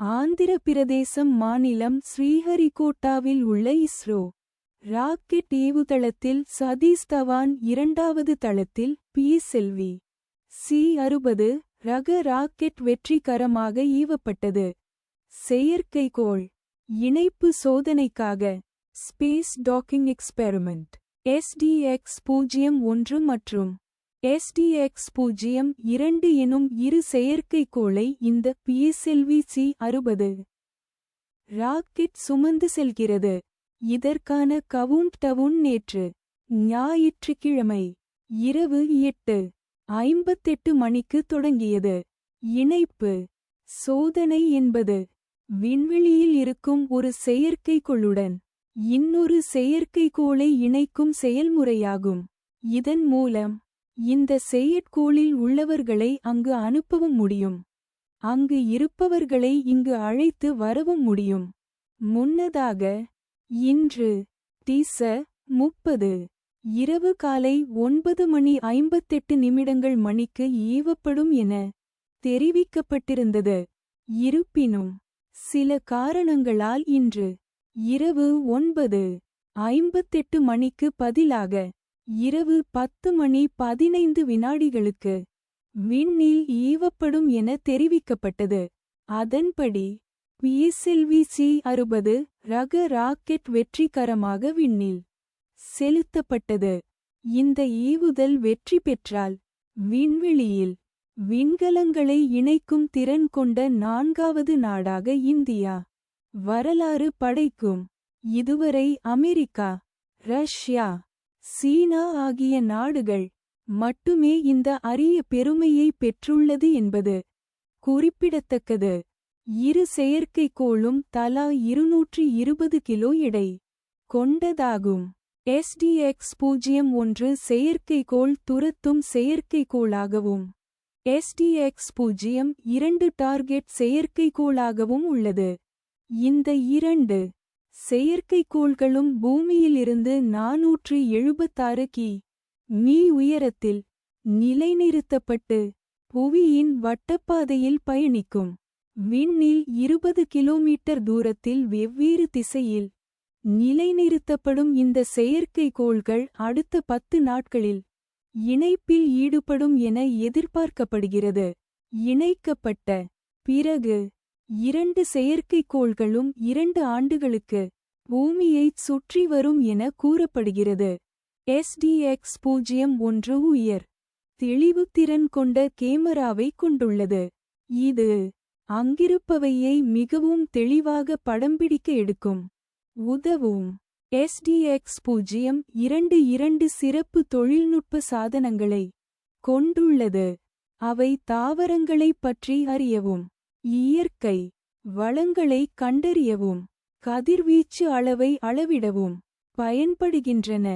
ஆந்திர பிரதேசம் மாநிலம் ஸ்ரீஹரிகோட்டாவில் உள்ள இஸ்ரோ ராக்கெட் ஏவுதளத்தில் சதீஷ் தவான் இரண்டாவது தளத்தில் பிஎஸ்எல்வி சி அறுபது ரக ராக்கெட் வெற்றிகரமாக ஈவப்பட்டது செயற்கைக்கோள் இணைப்பு சோதனைக்காக ஸ்பேஸ் டாக்கிங் எக்ஸ்பெரிமெண்ட் எஸ்டிஎக்ஸ் பூஜ்ஜியம் ஒன்று மற்றும் எஸ்டிஎக்ஸ் பூஜ்ஜியம் இரண்டு எனும் இரு செயற்கைக்கோளை இந்த பிஎஸ்எல்வி சி அறுபது. ராக்கெட் சுமந்து செல்கிறது. இதற்கான கவுண்ட் டவுன் நேற்று ஞாயிற்றுக்கிழமை இரவு எட்டு ஐம்பத்தெட்டு மணிக்கு தொடங்கியது. இணைப்பு சோதனை என்பது விண்வெளியில் இருக்கும் ஒரு செயற்கைக்கோளுடன் இன்னொரு செயற்கைக்கோளை இணைக்கும் செயல்முறையாகும். இதன் மூலம் இந்த செயற்கோளில் உள்ளவர்களை அங்கு அனுப்பவும் முடியும். அங்கு இருப்பவர்களை இங்கு அழைத்து வரவும் முடியும். முன்னதாக இன்று தீச முப்பது இரவு காலை ஒன்பது மணி ஐம்பத்தெட்டு நிமிடங்கள் மணிக்கு ஈவப்படும் என தெரிவிக்கப்பட்டிருந்தது. இருப்பினும் சில காரணங்களால் இன்று இரவு ஒன்பது ஐம்பத்தெட்டு மணிக்கு பதிலாக இரவு பத்து மணி பதினைந்து வினாடிகளுக்கு விண்ணில் ஈவப்படும் என தெரிவிக்கப்பட்டது. அதன்படி பிஎஸ்எல்வி சி அறுபது ரக ராக்கெட் வெற்றிகரமாக விண்ணில் செலுத்தப்பட்டது. இந்த ஈவுதல் வெற்றி பெற்றால் விண்வெளியில் விண்கலங்களை இணைக்கும் திறன் கொண்ட நான்காவது நாடாக இந்தியா வரலாறு படைக்கும். இதுவரை அமெரிக்கா ரஷ்யா சீனா ஆகிய நாடுகள் மட்டுமே இந்த அரிய பெருமையை பெற்றுள்ளது என்பது குறிப்பிடத்தக்கது. இரு செயற்கைக்கோளும் தலா இருநூற்றி இருபது கிலோ எடை கொண்டதாகும். எஸ்டிஎக்ஸ் பூஜ்ஜியம் ஒன்று செயற்கைக்கோள் துரத்தும் செயற்கைக்கோளாகவும். எஸ்டிஎக்ஸ் பூஜ்ஜியம் இரண்டு டார்கெட் செயற்கைக்கோளாகவும் உள்ளது. இந்த இரண்டு செயற்கைக்கோள்களும் பூமியிலிருந்து நாநூற்று எழுபத்தாறு கி. மீ. உயரத்தில் நிலைநிறுத்தப்பட்டு புவியின் வட்டப்பாதையில் பயணிக்கும். விண்ணில் இருபது கிலோமீட்டர் தூரத்தில் வெவ்வேறு திசையில் நிலைநிறுத்தப்படும் இந்த செயற்கைக்கோள்கள் அடுத்த பத்து நாட்களில் இணைப்பில் ஈடுபடும் என எதிர்பார்க்கப்படுகிறது. இணைக்கப்பட்ட பிறகு இரண்டு செயற்கைக்கோள்களும் இரண்டு ஆண்டுகளுக்கு பூமியைச் சுற்றி வரும் என கூறப்படுகிறது. எஸ்டிஎக்ஸ் பூஜ்ஜியம் ஒன்று உயர் தெளிவுத்திறன் கொண்ட கேமராவை கொண்டுள்ளது. இது அங்கிருப்பவையை மிகவும் தெளிவாக படம்பிடிக்க எடுக்கும். உதவும். எஸ்டிஎக்ஸ் பூஜ்ஜியம் இரண்டு இரண்டு சிறப்பு தொழில்நுட்ப சாதனங்களை கொண்டுள்ளது. அவை தாவரங்களைப் பற்றி அறியவும். இயற்கை வளங்களை கண்டறியவும் கதிர்வீச்சு அளவை அளவிடவும் பயன்படுகின்றன.